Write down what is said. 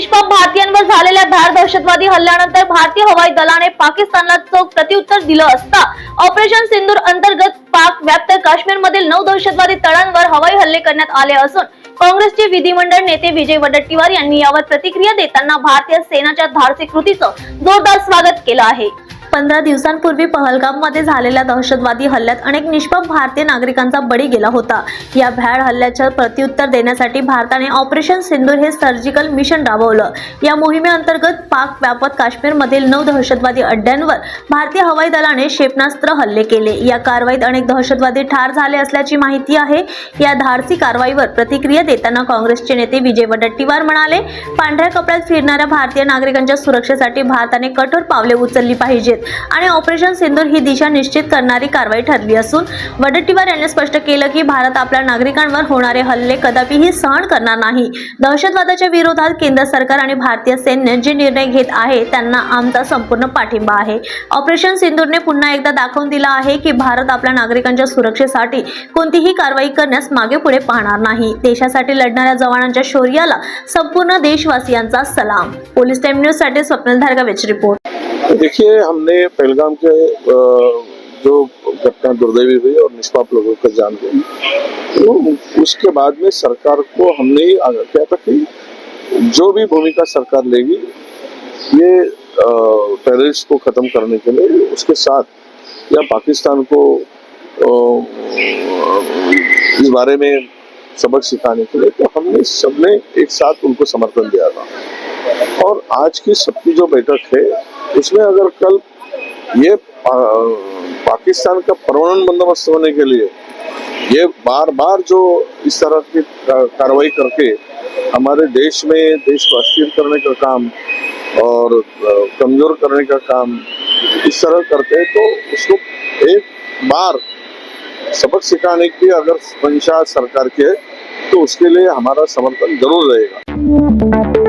October झालेल्या धार दहशतवादी हल्ल्यानंतर भारतीय हवाई दलाने पाकिस्तानला चोख प्रत्युत्तर दिलं असता ऑपरेशन सिंदूर अंतर्गत पाक व्याप्त काश्मीरमधील नऊ दहशतवादी तळांवर हवाई हल्ले करण्यात आले असून काँग्रेसचे विधिमंडळ नेते विजय वडट्टीवार यांनी यावर प्रतिक्रिया देताना भारतीय सेनाच्या धाडसी कृतीचं जोरदार स्वागत केलं आहे. पंधरा दिवसांपूर्वी पहलगाममध्ये झालेल्या दहशतवादी हल्ल्यात अनेक निष्पाप भारतीय नागरिकांचा बळी गेला होता. या भ्याड हल्ल्याच्या प्रत्युत्तर देण्यासाठी भारताने ऑपरेशन सिंदूर हे सर्जिकल मिशन राबवलं. या मोहिमेअंतर्गत पाक व्यापत काश्मीरमधील नऊ दहशतवादी अड्ड्यांवर भारतीय हवाई दलाने क्षेपणास्त्र हल्ले केले. या कारवाईत अनेक दहशतवादी ठार झाले असल्याची माहिती आहे. या धाडसी कारवाईवर प्रतिक्रिया देताना काँग्रेसचे नेते विजय वडट्टीवार म्हणाले पांढऱ्या कपड्यात फिरणाऱ्या भारतीय नागरिकांच्या सुरक्षेसाठी भारताने कठोर पावले उचलली पाहिजेत. आणि ऑपरेशन सिंदूर ही दिशा निश्चित करणारी कारवाई ठरली असून वडट्टीवार यांनी स्पष्ट केलं की भारत आपल्या नागरिकांवर होणारे हल्ले कदापिही सहन करणार नाही. दहशतवादाच्या विरोधात केंद्र सरकार आणि भारतीय सैन्य जे निर्णय घेत आहे त्यांना आमचा संपूर्ण पाठिंबा आहे. ऑपरेशन सिंदूरने पुन्हा एकदा दाखवून दिला आहे की भारत आपल्या नागरिकांच्या सुरक्षेसाठी कोणतीही कारवाई करण्यास मागे पुढे पाहणार नाही. देशासाठी लढणाऱ्या जवानांच्या शौर्याला संपूर्ण देशवासियांचा सलाम. पोलीस टाइम न्यूजसाठी स्वप्नील रिपोर्ट. देखिए, हमने पहलगाम के जो घटना दुर्दैवी हुई और निष्पाप लोगों का जान गई तो उसके बाद में सरकार को हमने किया था कि जो भी भूमिका सरकार लेगी, ये टेररिस्ट को खत्म करने के लिए उसके साथ या पाकिस्तान को इस बारे में सबक सिखाने के लिए तो हमने सबने एक साथ उनको समर्थन दिया था। और आज की सबकी जो बैठक है उसमें अगर कल ये पा- पाकिस्तान का परमाणु बंदोबस्त होने के लिए ये बार बार जो इस तरह की कार्रवाई करके हमारे देश में देश को अस्थिर करने का काम और कमज़ोर करने का काम इस तरह करते तो उसको एक बार सबक सिखाने की अगर मंशा सरकार की है तो उसके लिए हमारा समर्थन ज़रूर रहेगा।